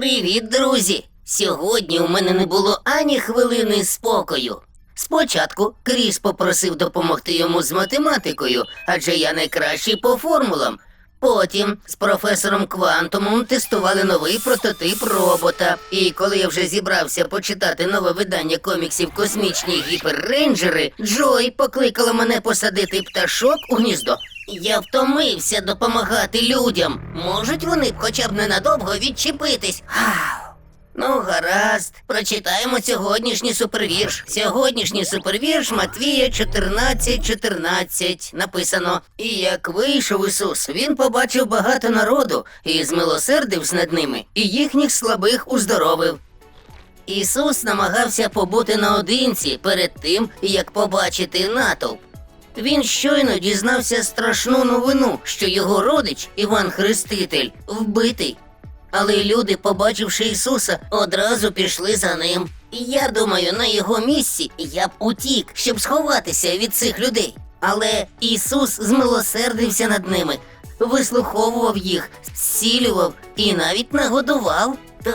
Привіт, друзі! Сьогодні у мене не було ані хвилини спокою. Спочатку Кріс попросив допомогти йому з математикою, адже я найкращий по формулам. Потім з професором Квантумом тестували новий прототип робота. І коли я вже зібрався почитати нове видання коміксів Космічні гіперрейнджери, Джой покликала мене посадити пташок у гніздо. Я втомився допомагати людям. Можуть вони б хоча б ненадовго відчепитись. Ну, гаразд, прочитаємо сьогоднішній супервірш. Сьогоднішній супервірш Матвія 14.14 написано: І як вийшов Ісус, він побачив багато народу і змилосердився над ними, і їхніх слабих уздоровив. Ісус намагався побути наодинці перед тим, як побачити натовп. Він щойно дізнався страшну новину, що його родич Іван Хреститель вбитий. Але люди, побачивши Ісуса, одразу пішли за ним. Я думаю, на його місці я б утік, щоб сховатися від цих людей. Але Ісус змилосердився над ними, вислуховував їх, зцілював і навіть нагодував. Так,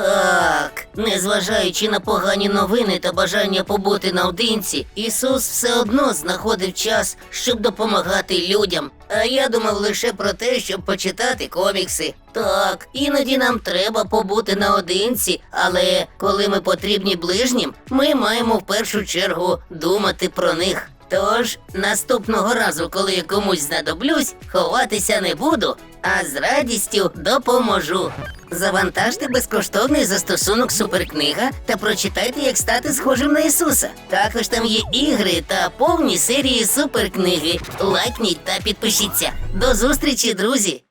незважаючи на погані новини та бажання побути наодинці, Ісус все одно знаходив час, щоб допомагати людям. А я думав лише про те, щоб почитати комікси. Так, іноді нам треба побути наодинці, але коли ми потрібні ближнім, ми маємо в першу чергу думати про них. Тож наступного разу, коли я комусь знадоблюсь, ховатися не буду, а з радістю допоможу. Завантажте безкоштовний застосунок Суперкнига та прочитайте, як стати схожим на Ісуса. Також там є ігри та повні серії суперкниги. Лайкніть та підпишіться. До зустрічі, друзі!